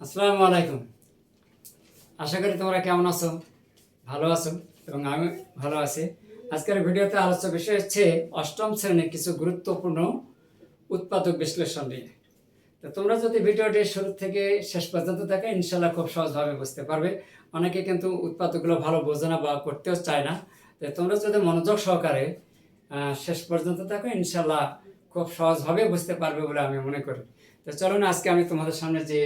আসসালামু আলাইকুম। আশা করি তোমরা কেমন আছো? ভালো আছো এবং আমি ভালো আছি। আজকের ভিডিওতে আলোচ্য বিষয় হচ্ছে অষ্টম শ্রেণির কিছু গুরুত্বপূর্ণ উৎপাদক বিশ্লেষণ নিয়ে। তো তোমরা যদি ভিডিওটি শুরু থেকে শেষ পর্যন্ত দেখো ইনশাল্লাহ খুব সহজভাবে বুঝতে পারবে। অনেকে কিন্তু উৎপাদকগুলো ভালো বোঝে না বা করতেও চায় না। তো তোমরা যদি মনোযোগ সহকারে শেষ পর্যন্ত দেখো ইনশাল্লাহ খুব সহজভাবে বুঝতে পারবে বলে আমি মনে করি। তো চলো না আজকে আমি তোমাদের সামনে যে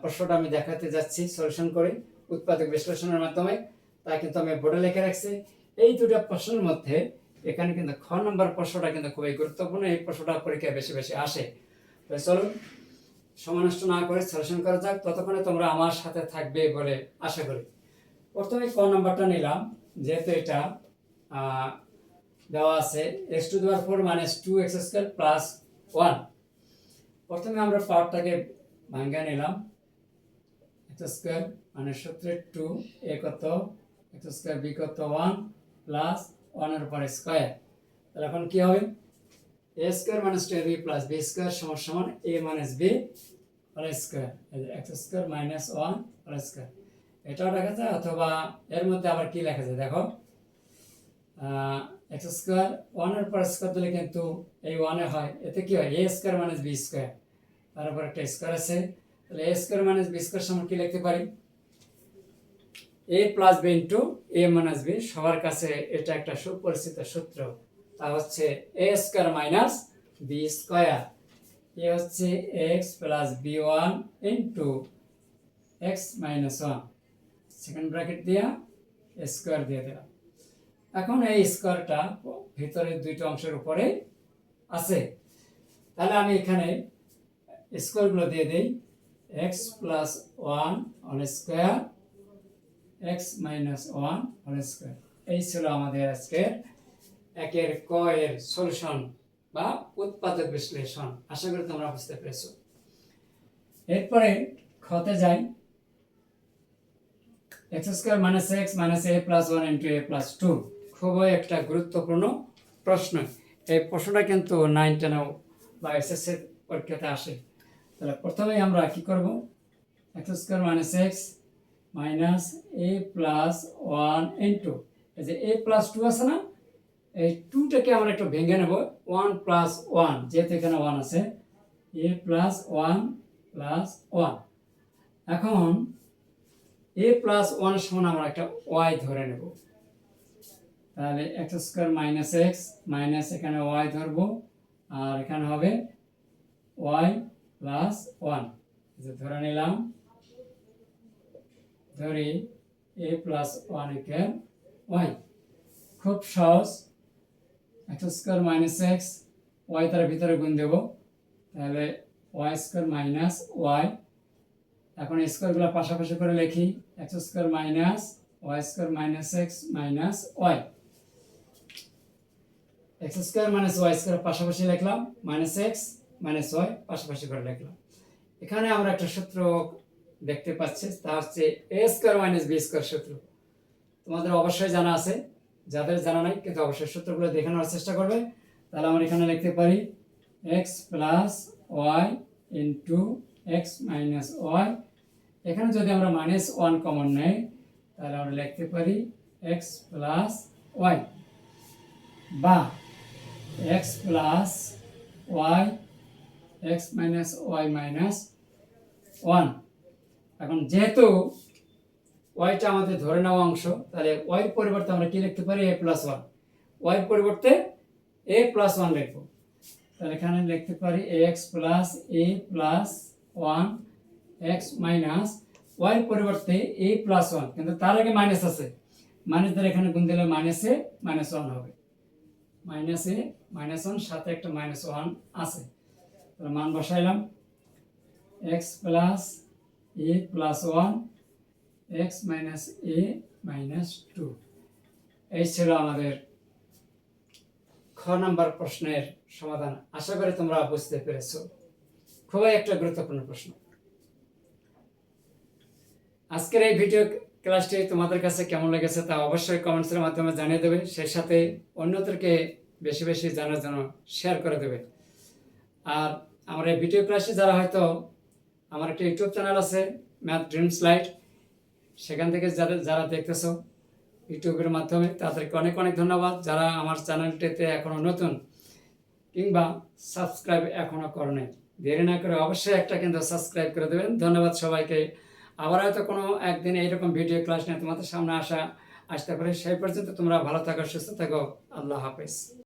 প্রশ্নটা আমি দেখাতে যাচ্ছি সলিউশন করে, উৎপাদক বিশ্লেষণের মাধ্যমে। তা কিন্তু আমি বোর্ডে লিখে রাখছি। এই দুটো প্রশ্নের মধ্যে এখানে কিন্তু খ নম্বর প্রশ্নটা কিন্তু খুবই গুরুত্বপূর্ণ, এই প্রশ্নটা পরীক্ষায় বেশি বেশি আসে। তো চলুন সময় নষ্ট না করে সলিউশন করা যাক, ততক্ষণে তোমরা আমার সাথে থাকবে বলে আশা করি। প্রথমে ক নম্বরটা নিলাম, যেহেতু এটা দেওয়া আছে, এক্স টু দেওয়ার four minus two X square plus one. প্রথমে আমরা পাওয়ারটাকে ভাঙ্গা নিলাম। এক্স স্কোয়ার মানে সূত্রের টু, এ কত? এক্স স্কোয়ার, বি কত? ওয়ান প্লাস ওয়ানের পরে স্কোয়ার। তাহলে এখন কি হবে? A square minus two B plus B square সমান সমান A minus B square. X square minus one whole square. এটাও লেখা যায়, অথবা এর মধ্যে আবার কি লেখা যায়? দেখো এক্স স্কোয়ার ওয়ানের পর স্কোয়ার দিলে কিন্তু এই ওয়ানে হয়। এতে কি হয়? A square minus B square. তার একটা স্কোয়ার আছে। তাহলে A square minus B square সমান কি লিখতে পারি? A plus B into A minus B সবার কাছে এটা একটা সুপরিচিত সূত্র। তা হচ্ছে A square minus B square A হচ্ছে X plus B one into X minus one second bracket দিয়া স্কোয়ার দিয়ে দিলাম। এখন এই স্কোয়ারটা ভিতরে দুইটা অংশের উপরে আছে। তাহলে আমি এখানে স্কোয়ারগুলো দিয়ে দিই। X plus one all square X minus one whole square এই ছিল আমাদের আজকের একের ক এর সলিউশন বা উৎপাদক বিশ্লেষণ। আশা করি তোমরা বুঝতে পেরেছ। এরপরে খতে যাই। X square minus X minus A plus one into A plus two খুবই একটা গুরুত্বপূর্ণ প্রশ্ন। এই প্রশ্নটা কিন্তু নাইন টেনেও বা এসএসসির পরীক্ষাতে আসে। তাহলে প্রথমেই আমরা কি করব? X square minus X minus A plus one into এই যে এ প্লাস টু আছে না? এই টুটাকে আমরা একটু ভেঙে নেব। ওয়ান প্লাস ওয়ান যেহেতু এখানে ওয়ান আছে। A plus one plus one এখন এ প্লাস ওয়ান সমান আমরা একটা ওয়াই ধরে নেব। তাহলে X square minus X minus এখানে ওয়াই ধরবো। আর এখানে হবে ওয়াই প্লাস ওয়ান ধরে নিলাম, ধরি A plus one equal Y খুব সহজ। X square minus X Y তার ভিতরে গুণ দেব। তাহলে ওয়াই স্কোয়ার মাইনাস ওয়াই এখন স্কোয়ারগুলো পাশাপাশি করে লিখি। X square minus Y square minus X minus Y X square minus Y square পাশাপাশি লিখলাম মাইনাস এক্স মাইনাস ওয়াই পাশাপাশি করে লিখলাম। এখানে আমরা একটা সূত্র দেখতে পাচ্ছি, তা হচ্ছে A square minus B square সূত্র। তোমাদের অবশ্যই জানা আছে, যাদের জানা নাই, কিন্তু অবশ্যই সূত্রগুলো দেখে নেওয়ার চেষ্টা করবে। তাহলে আমরা এখানে লিখতে পারি X plus Y into X minus Y এখানে যদি আমরা মাইনাস ওয়ান কমন নেই, তাহলে আমরা লিখতে পারি এক্স প্লাস ওয়াই বা X plus Y X minus Y minus one এখন যেহেতু ওয়াইটা আমাদের ধরে নেওয়া অংশ, তাহলে ওয়াইয়ের পরিবর্তে আমরা কি লিখতে পারি? এ প্লাস ওয়ান ওয়াইয়ের পরিবর্তে এ প্লাস ওয়ান লিখব। তাহলে এখানে লিখতে পারি X plus A plus one X minus ওয়াইয়ের পরিবর্তে এ প্লাস ওয়ান কিন্তু তার আগে মাইনাস আছে। মাইনাস দ্বারা এখানে গুণ দিলে মাইনাসে মাইনাস ওয়ান হবে। মাইনাসে মাইনাস ওয়ান সাথে একটা মাইনাস ওয়ান আছে। মান বসাইলাম X plus A plus one X minus A minus two এই ছিল আমাদের খ নাম্বার প্রশ্নের সমাধান। আশা করি তোমরা বুঝতে পেরেছ। খুবই একটা গুরুত্বপূর্ণ প্রশ্ন। আজকের এই ভিডিও ক্লাসটি তোমাদের কাছে কেমন লেগেছে তা অবশ্যই কমেন্টসের মাধ্যমে জানিয়ে দেবে। সেই সাথে অন্যদেরকে বেশি বেশি জানার জন্য শেয়ার করে দেবে। আর আমার এই ভিডিও ক্লাসে যারা হয়তো আমার একটা ইউটিউব চ্যানেল আছে ম্যাথ ড্রিমস লাইট সেখান থেকে যারা যারা দেখতেছো ইউটিউবের মাধ্যমে, তাদেরকে অনেক অনেক ধন্যবাদ। যারা আমার চ্যানেলটিতে এখনও নতুন কিংবা সাবস্ক্রাইব এখনও করো নাই, দেরি না করে অবশ্যই একটা কিন্তু সাবস্ক্রাইব করে দেবেন। ধন্যবাদ সবাইকে। আবার হয়তো কোনো একদিন এইরকম ভিডিও ক্লাস নিয়ে তোমাদের সামনে আসা, আসতে পারে। সেই পর্যন্ত তোমরা ভালো থাকো, সুস্থ থাকো। আল্লাহ হাফেজ।